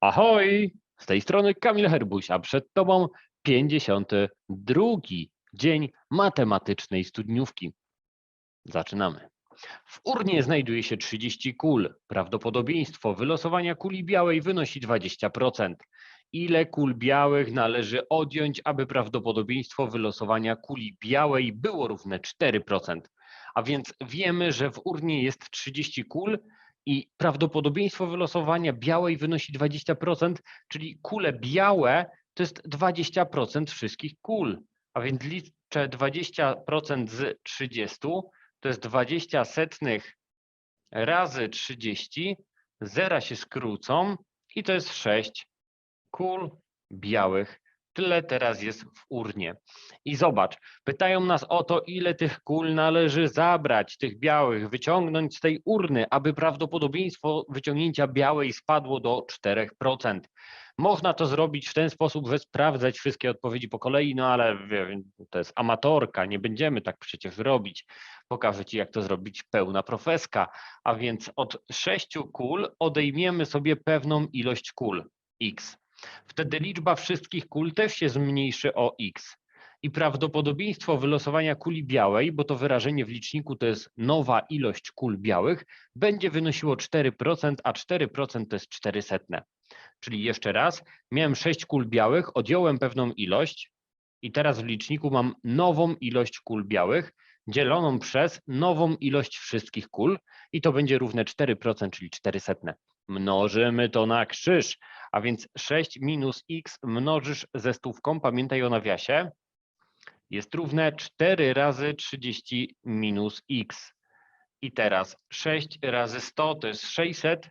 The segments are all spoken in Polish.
Ahoj! Z tej strony Kamil Herbuś, a przed Tobą 52 dzień matematycznej studniówki. Zaczynamy. W urnie znajduje się 30 kul. Prawdopodobieństwo wylosowania kuli białej wynosi 20%. Ile kul białych należy odjąć, aby prawdopodobieństwo wylosowania kuli białej było równe 4%? A więc wiemy, że w urnie jest 30 kul i prawdopodobieństwo wylosowania białej wynosi 20%, czyli kule białe to jest 20% wszystkich kul. A więc liczę 20% z 30, to jest 20 setnych razy 30, zera się skrócą i to jest 6 kul białych. Tyle teraz jest w urnie. I zobacz, pytają nas o to, ile tych kul należy zabrać, tych białych, wyciągnąć z tej urny, aby prawdopodobieństwo wyciągnięcia białej spadło do 4%. Można to zrobić w ten sposób, że sprawdzać wszystkie odpowiedzi po kolei, no ale to jest amatorka, nie będziemy tak przecież robić. Pokażę Ci, jak to zrobić pełna profeska. A więc od 6 kul odejmiemy sobie pewną ilość kul, x. Wtedy liczba wszystkich kul też się zmniejszy o x. I prawdopodobieństwo wylosowania kuli białej, bo to wyrażenie w liczniku to jest nowa ilość kul białych, będzie wynosiło 4%, a 4% to jest 400. Czyli jeszcze raz, miałem 6 kul białych, odjąłem pewną ilość i teraz w liczniku mam nową ilość kul białych dzieloną przez nową ilość wszystkich kul i to będzie równe 4%, czyli 400. Mnożymy to na krzyż, a więc 6 minus x mnożysz ze stówką, pamiętaj o nawiasie, jest równe 4 razy 30 minus x. I teraz 6 razy 100 to jest 600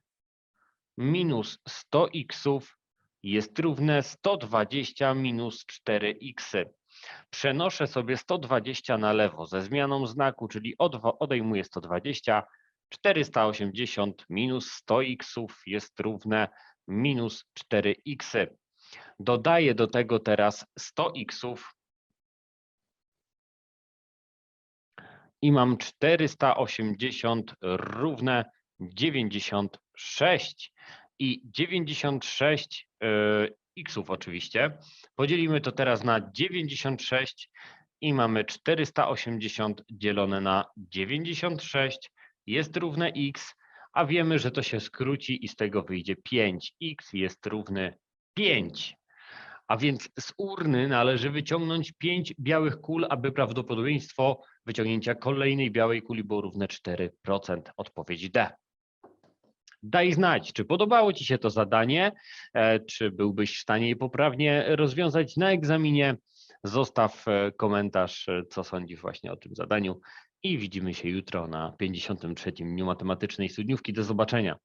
minus 100 xów jest równe 120 minus 4x. Przenoszę sobie 120 na lewo ze zmianą znaku, czyli odejmuję 120. 480 minus 100 xów jest równe minus 4x. Dodaję do tego teraz 100 xów i mam 480 równe 96 i 96 yy, xów oczywiście. Podzielimy to teraz na 96 i mamy 480 dzielone na 96 jest równe x, a wiemy, że to się skróci i z tego wyjdzie 5. x jest równy 5. A więc z urny należy wyciągnąć 5 białych kul, aby prawdopodobieństwo wyciągnięcia kolejnej białej kuli było równe 4%. Odpowiedź D. Daj znać, czy podobało Ci się to zadanie, e, czy byłbyś w stanie je poprawnie rozwiązać na egzaminie. Zostaw e, komentarz, e, co sądzisz właśnie o tym zadaniu i widzimy się jutro na 53. dniu matematycznej studniówki. Do zobaczenia.